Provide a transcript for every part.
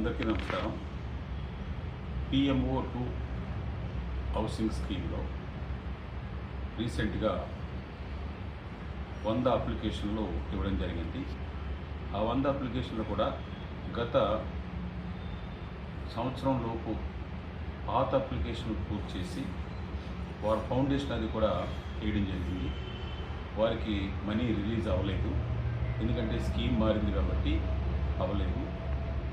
అందరికీ నమస్కారం. PMO two housing స్కీమ్లో రీసెంట్గా వంద అప్లికేషన్లు ఇవ్వడం జరిగింది. ఆ వంద అప్లికేషన్లు కూడా గత సంవత్సరంలోపు పాత అప్లికేషన్ పూర్తి చేసి వారి ఫౌండేషన్ అది కూడా వేయడం జరిగింది. వారికి మనీ రిలీజ్ అవ్వలేదు. ఎందుకంటే స్కీమ్ మారింది కాబట్టి అవ్వలేదు.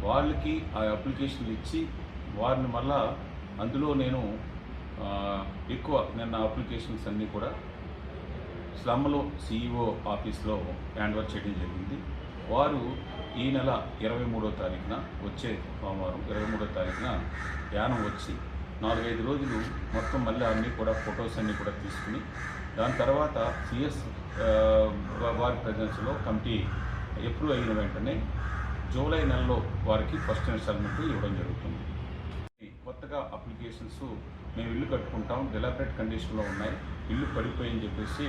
వాళ్ళకి ఆ అప్లికేషన్లు ఇచ్చి వారిని మళ్ళా అందులో నేను ఎక్కువ ఎక్కువ నా అప్లికేషన్స్ అన్నీ కూడా స్లమ్లో సిఇఓ ఆఫీస్లో హ్యాండ్ఓవర్ చేయడం జరిగింది. వారు ఈ నెల ఇరవై మూడో తారీఖున వచ్చే సోమవారం ఇరవై మూడో తారీఖున యానం వచ్చి నాలుగైదు రోజులు మొత్తం మళ్ళీ అన్నీ కూడా ఫొటోస్ అన్నీ కూడా తీసుకుని దాని తర్వాత సిఎస్ వారి ప్రజెన్స్లో కమిటీ ఎప్రూవ్ అయిన వెంటనే జూలై నెలలో వారికి ఫస్ట్ ఇన్స్టాల్మెంట్ ఇవ్వడం జరుగుతుంది. కొత్తగా అప్లికేషన్స్ మేము ఇల్లు కట్టుకుంటాం డెలాబరేట్ కండిషన్లో ఉన్నాయి ఇల్లు పడిపోయని చెప్పేసి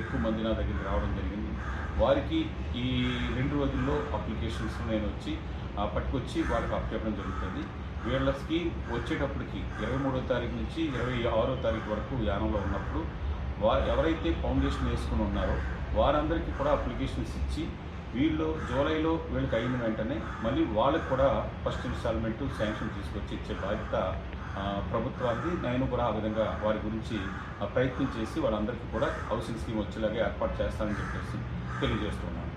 ఎక్కువ మంది నా దగ్గరికి రావడం జరిగింది. వారికి ఈ రెండు రోజుల్లో అప్లికేషన్స్ నేను వచ్చి ఆ, పట్టుకొచ్చి వాళ్ళకి అప్పచెప్పడం జరుగుతుంది. వీళ్ళ స్కీమ్ వచ్చేటప్పటికి ఇరవై మూడో తారీఖు నుంచి ఇరవై ఆరో తారీఖు వరకు యానంలో ఉన్నప్పుడు వా ఎవరైతే ఫౌండేషన్ వేసుకుని ఉన్నారో వారందరికీ కూడా అప్లికేషన్స్ ఇచ్చి వీళ్ళు జూలైలో వీళ్ళకి అయిన వెంటనే మళ్ళీ వాళ్ళకి కూడా ఫస్ట్ ఇన్స్టాల్మెంట్ శాంక్షన్ తీసుకొచ్చి ఇచ్చే బాధ్యత ప్రభుత్వానికి నేను కూడా ఆ విధంగా వారి గురించి ఆ, ప్రయత్నం చేసి వాళ్ళందరికీ కూడా హౌసింగ్ స్కీమ్ వచ్చేలాగా ఏర్పాటు చేస్తానని చెప్పేసి తెలియజేస్తున్నాను.